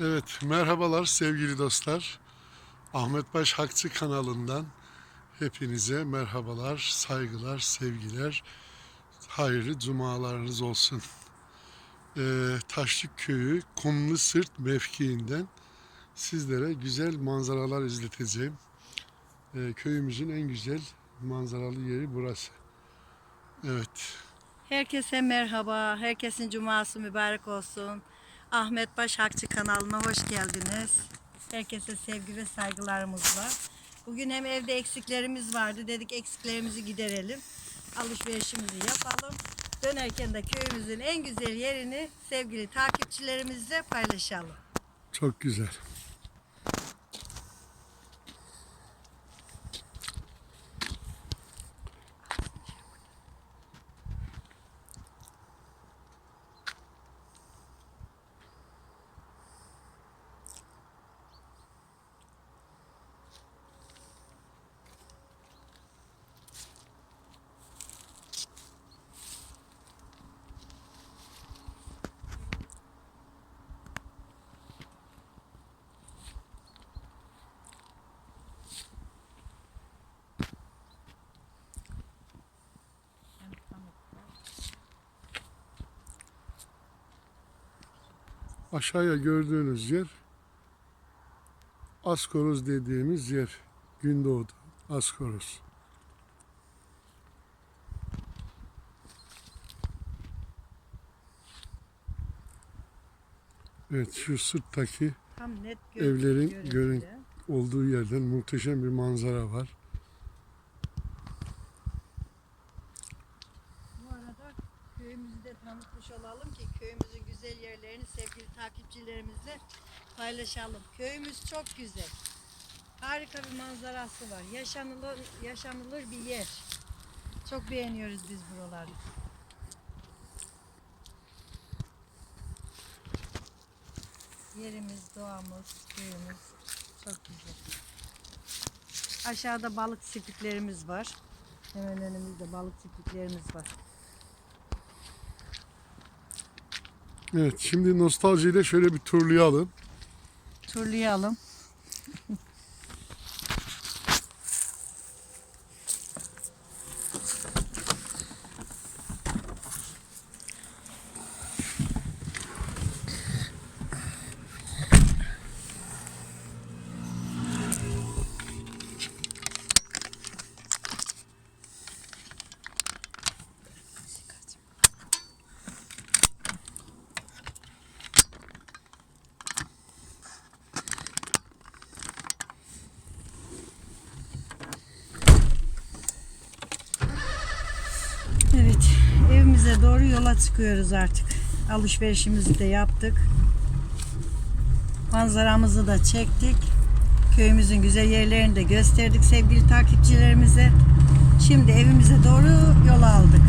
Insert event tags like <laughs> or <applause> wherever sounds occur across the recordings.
Evet, merhabalar sevgili dostlar. Ahmet Baş Hakçı kanalından hepinize merhabalar, saygılar, sevgiler, hayırlı cumalarınız olsun. Ee, Taşlık Köyü Kumlu Sırt mevkiinden sizlere güzel manzaralar izleteceğim. Ee, köyümüzün en güzel manzaralı yeri burası. Evet, Herkese merhaba. Herkesin cuması mübarek olsun. Ahmet Baş Hakçı kanalına hoş geldiniz. Herkese sevgi ve saygılarımız var. Bugün hem evde eksiklerimiz vardı. Dedik eksiklerimizi giderelim. Alışverişimizi yapalım. Dönerken de köyümüzün en güzel yerini sevgili takipçilerimizle paylaşalım. çok güzel. Aşağıya gördüğünüz yer Askoros dediğimiz yer. Gündoğdu. Askoros. Evet şu sırttaki Tam net Evlerin görün- olduğu yerden muhteşem bir manzara var. Köyümüzü de tanıtmış olalım ki köyümüzün güzel yerlerini sevgili takipçilerimizle paylaşalım. Köyümüz çok güzel. Harika bir manzarası var. Yaşanılır, yaşanılır bir yer. Çok beğeniyoruz biz buraları. Yerimiz, doğamız, köyümüz çok güzel. Aşağıda balık çiftliklerimiz var. Hemen önümüzde balık çiftliklerimiz var. Evet şimdi nostaljiyle şöyle bir turlayalım. Turlayalım. Evet, evimize doğru yola çıkıyoruz artık. Alışverişimizi de yaptık. Manzaramızı da çektik. Köyümüzün güzel yerlerini de gösterdik sevgili takipçilerimize. Şimdi evimize doğru yola aldık.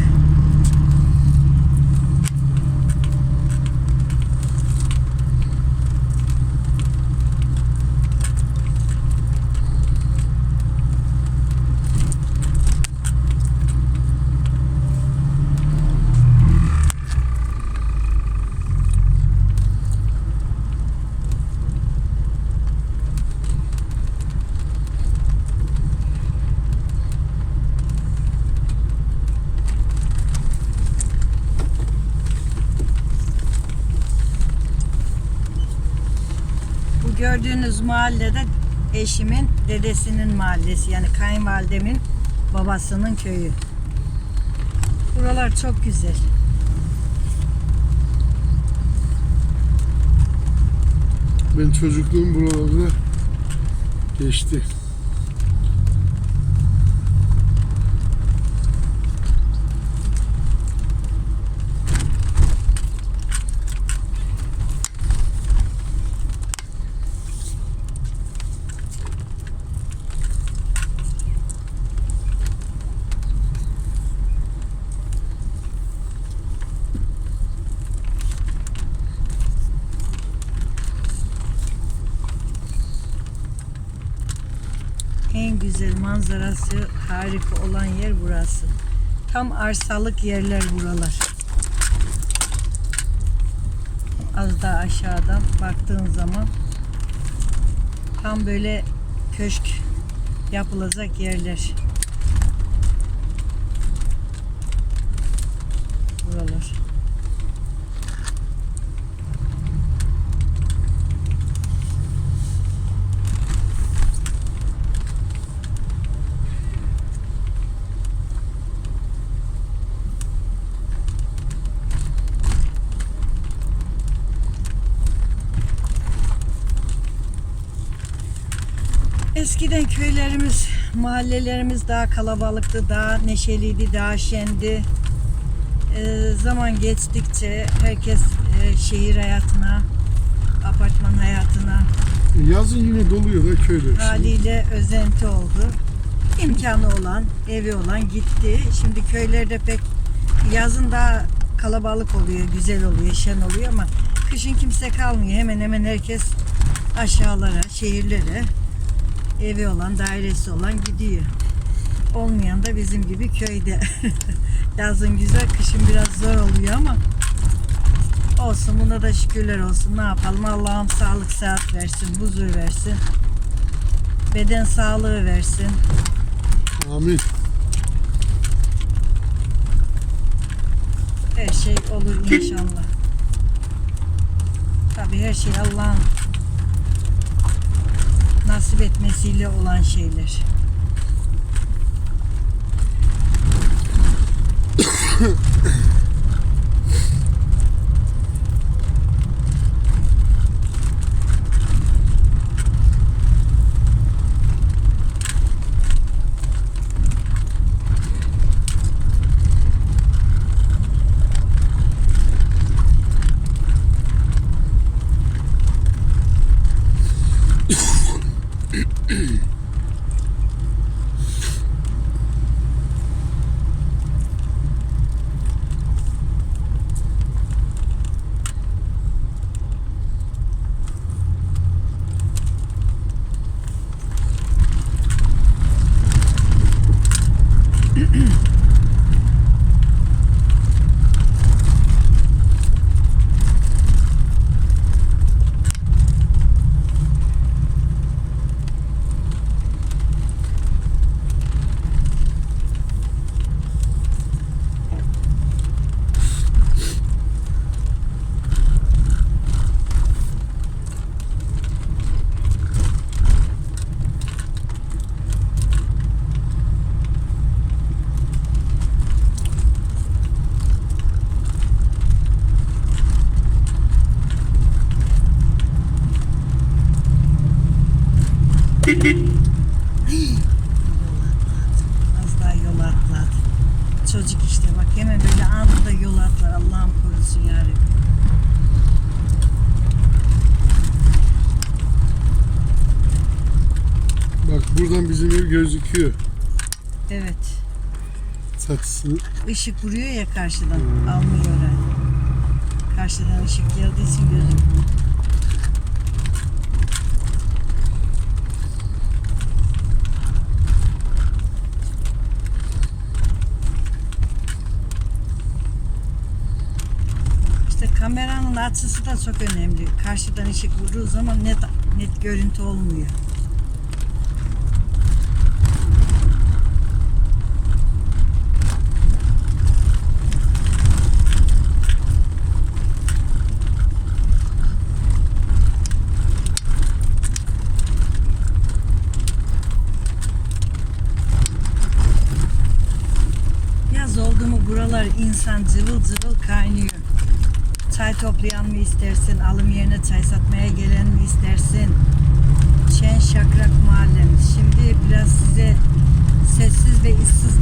Gördüğünüz mahallede eşimin dedesinin mahallesi yani kayınvalidemin babasının köyü. Buralar çok güzel. Ben çocukluğum buralarda geçti. En güzel manzarası harika olan yer burası. Tam arsalık yerler buralar. Az daha aşağıdan baktığın zaman tam böyle köşk yapılacak yerler. Buralar. Eskiden köylerimiz, mahallelerimiz daha kalabalıktı, daha neşeliydi, daha şendi. Ee, zaman geçtikçe herkes e, şehir hayatına, apartman hayatına Yazın yine doluyor da köyde. haliyle özenti oldu. İmkanı olan, evi olan gitti. Şimdi köylerde pek yazın daha kalabalık oluyor, güzel oluyor, şen oluyor ama kışın kimse kalmıyor. Hemen hemen herkes aşağılara, şehirlere evi olan, dairesi olan gidiyor. Olmayan da bizim gibi köyde. <laughs> Yazın güzel, kışın biraz zor oluyor ama olsun buna da şükürler olsun. Ne yapalım? Allah'ım sağlık sıhhat versin, huzur versin. Beden sağlığı versin. Amin. Her şey olur inşallah. Tabii her şey Allah'ın nasip etmesiyle olan şeyler. Az daha yol atladı. Çocuk işte bak hemen böyle anında yol atlar. Allah'ım korusun yarabbim. Bak buradan bizim ev gözüküyor. Evet. Çatısı. Işık vuruyor ya karşıdan. Almıyor orayı. Karşıdan ışık geldiği için gözükmüyor. İşte kameranın açısı da çok önemli. Karşıdan ışık vurduğu zaman net net görüntü olmuyor. Yaz oldu mu buralar insan cıvıl cıvıl kaynıyor. Çay toplayan mı istersin, alım yerine çay satmaya gelen mi istersin? Şen şakrak mahallemiz. Şimdi biraz size sessiz ve ıssız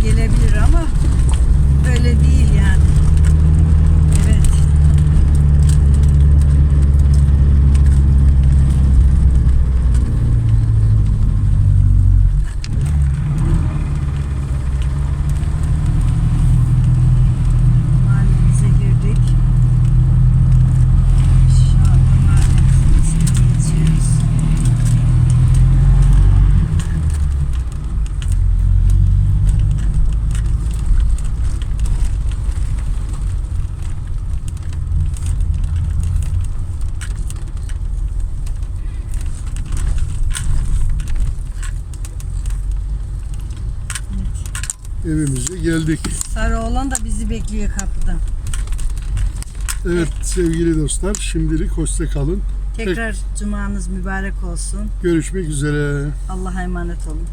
evimize geldik. Sarı oğlan da bizi bekliyor kapıda. Evet sevgili dostlar şimdilik hoşça kalın. Tekrar cumanız mübarek olsun. Görüşmek üzere. Allah'a emanet olun.